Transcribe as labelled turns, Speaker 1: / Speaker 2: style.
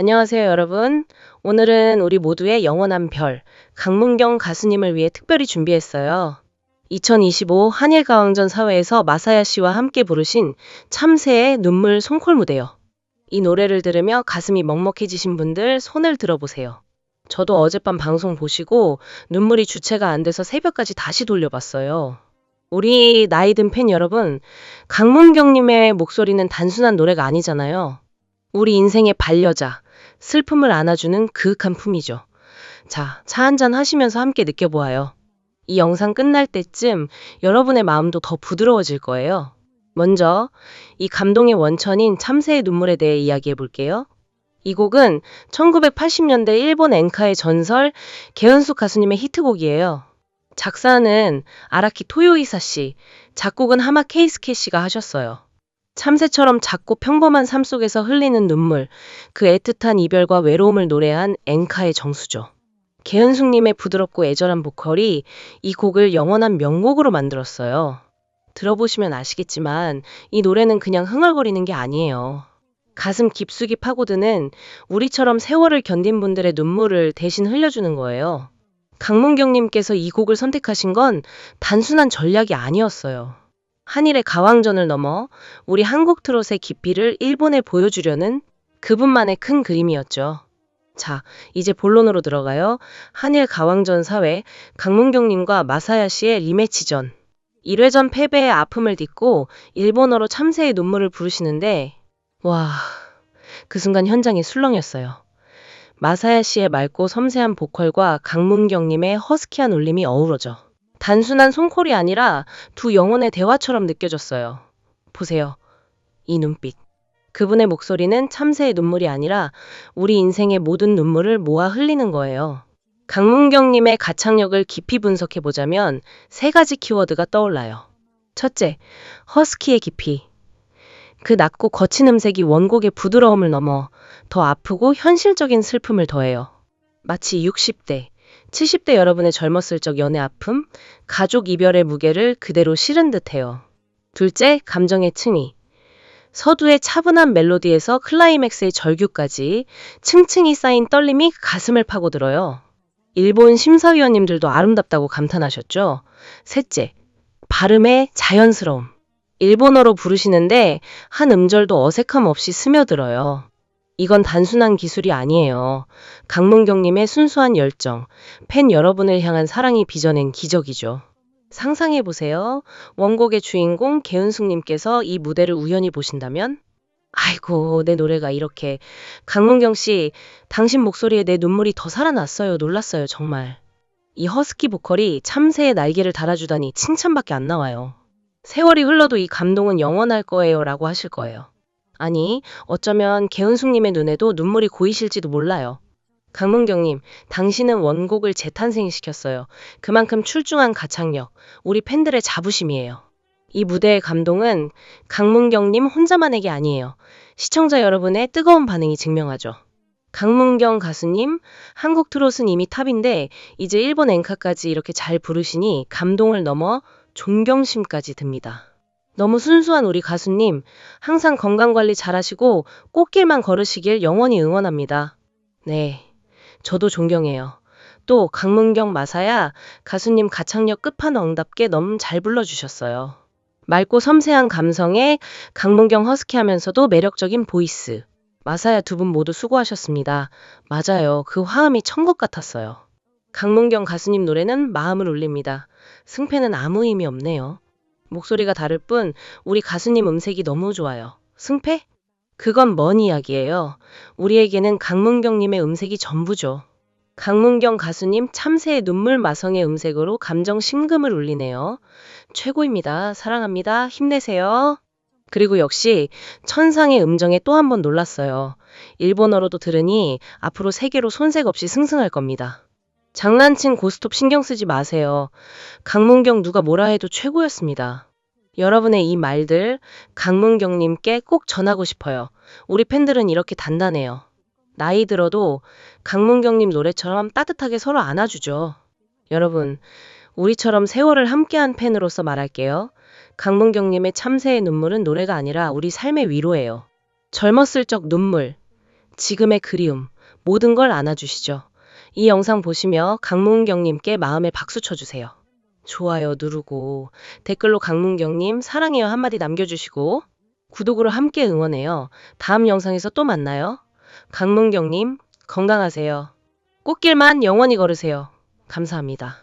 Speaker 1: 안녕하세요, 여러분. 오늘은 우리 모두의 영원한 별, 강문경 가수님을 위해 특별히 준비했어요. 2025 한일가왕전 사회에서 마사야 씨와 함께 부르신 참새의 눈물 송콜 무대요. 이 노래를 들으며 가슴이 먹먹해지신 분들 손을 들어보세요. 저도 어젯밤 방송 보시고 눈물이 주체가 안 돼서 새벽까지 다시 돌려봤어요. 우리 나이 든 팬 여러분, 강문경님의 목소리는 단순한 노래가 아니잖아요. 우리 인생의 반려자, 슬픔을 안아주는 그윽한 품이죠. 자, 차 한잔 하시면서 함께 느껴보아요. 이 영상 끝날 때쯤 여러분의 마음도 더 부드러워질 거예요. 먼저, 이 감동의 원천인 참새의 눈물에 대해 이야기해 볼게요. 이 곡은 1980년대 일본 엔카의 전설 개은숙 가수님의 히트곡이에요. 작사는 아라키 토요이사 씨, 작곡은 하마 케이스케 씨가 하셨어요. 참새처럼 작고 평범한 삶 속에서 흘리는 눈물, 그 애틋한 이별과 외로움을 노래한 엔카의 정수죠. 개은숙님의 부드럽고 애절한 보컬이 이 곡을 영원한 명곡으로 만들었어요. 들어보시면 아시겠지만 이 노래는 그냥 흥얼거리는 게 아니에요. 가슴 깊숙이 파고드는 우리처럼 세월을 견딘 분들의 눈물을 대신 흘려주는 거예요. 강문경님께서 이 곡을 선택하신 건 단순한 전략이 아니었어요. 한일의 가왕전을 넘어 우리 한국 트롯의 깊이를 일본에 보여주려는 그분만의 큰 그림이었죠. 자, 이제 본론으로 들어가요. 한일 가왕전 사회 강문경님과 마사야 씨의 리매치전. 1회전 패배의 아픔을 딛고 일본어로 참새의 눈물을 부르시는데 와, 그 순간 현장이 술렁였어요. 마사야 씨의 맑고 섬세한 보컬과 강문경님의 허스키한 울림이 어우러져. 단순한 손콜이 아니라 두 영혼의 대화처럼 느껴졌어요. 보세요. 이 눈빛. 그분의 목소리는 참새의 눈물이 아니라 우리 인생의 모든 눈물을 모아 흘리는 거예요. 강문경님의 가창력을 깊이 분석해 보자면 세 가지 키워드가 떠올라요. 첫째, 허스키의 깊이. 그 낮고 거친 음색이 원곡의 부드러움을 넘어 더 아프고 현실적인 슬픔을 더해요. 마치 60대, 70대 여러분의 젊었을 적 연애 아픔, 가족 이별의 무게를 그대로 실은 듯해요. 둘째, 감정의 층위. 서두의 차분한 멜로디에서 클라이맥스의 절규까지 층층이 쌓인 떨림이 가슴을 파고들어요. 일본 심사위원님들도 아름답다고 감탄하셨죠. 셋째, 발음의 자연스러움. 일본어로 부르시는데 한 음절도 어색함 없이 스며들어요. 이건 단순한 기술이 아니에요. 강문경님의 순수한 열정, 팬 여러분을 향한 사랑이 빚어낸 기적이죠. 상상해보세요. 원곡의 주인공 개은숙님께서 이 무대를 우연히 보신다면? 아이고, 내 노래가 이렇게. 강문경 씨, 당신 목소리에 내 눈물이 더 살아났어요. 놀랐어요, 정말. 이 허스키 보컬이 참새의 날개를 달아주다니 칭찬밖에 안 나와요. 세월이 흘러도 이 감동은 영원할 거예요. 라고 하실 거예요. 아니, 어쩌면 개은숙님의 눈에도 눈물이 고이실지도 몰라요. 강문경님, 당신은 원곡을 재탄생시켰어요. 그만큼 출중한 가창력, 우리 팬들의 자부심이에요. 이 무대의 감동은 강문경님 혼자만의 게 아니에요. 시청자 여러분의 뜨거운 반응이 증명하죠. 강문경 가수님, 한국 트롯은 이미 탑인데 이제 일본 엔카까지 이렇게 잘 부르시니 감동을 넘어 존경심까지 듭니다. 너무 순수한 우리 가수님, 항상 건강관리 잘하시고 꽃길만 걸으시길 영원히 응원합니다. 네, 저도 존경해요. 또 강문경 마사야 가수님 가창력 끝판왕답게 너무 잘 불러주셨어요. 맑고 섬세한 감성에 강문경 허스키하면서도 매력적인 보이스. 마사야 두 분 모두 수고하셨습니다. 맞아요. 그 화음이 천국 같았어요. 강문경 가수님 노래는 마음을 울립니다. 승패는 아무 의미 없네요. 목소리가 다를 뿐 우리 가수님 음색이 너무 좋아요. 승패? 그건 먼 이야기예요. 우리에게는 강문경님의 음색이 전부죠. 강문경 가수님 참새의 눈물 마성의 음색으로 감정 심금을 울리네요. 최고입니다. 사랑합니다. 힘내세요. 그리고 역시 천상의 음정에 또 한 번 놀랐어요. 일본어로도 들으니 앞으로 세계로 손색 없이 승승할 겁니다. 장난친 고스톱 신경 쓰지 마세요. 강문경 누가 뭐라 해도 최고였습니다. 여러분의 이 말들 강문경님께 꼭 전하고 싶어요. 우리 팬들은 이렇게 단단해요. 나이 들어도 강문경님 노래처럼 따뜻하게 서로 안아주죠. 여러분, 우리처럼 세월을 함께한 팬으로서 말할게요. 강문경님의 참새의 눈물은 노래가 아니라 우리 삶의 위로예요. 젊었을 적 눈물, 지금의 그리움, 모든 걸 안아주시죠. 이 영상 보시며 강문경님께 마음의 박수 쳐주세요. 좋아요 누르고 댓글로 강문경님 사랑해요 한마디 남겨주시고 구독으로 함께 응원해요. 다음 영상에서 또 만나요. 강문경님 건강하세요. 꽃길만 영원히 걸으세요. 감사합니다.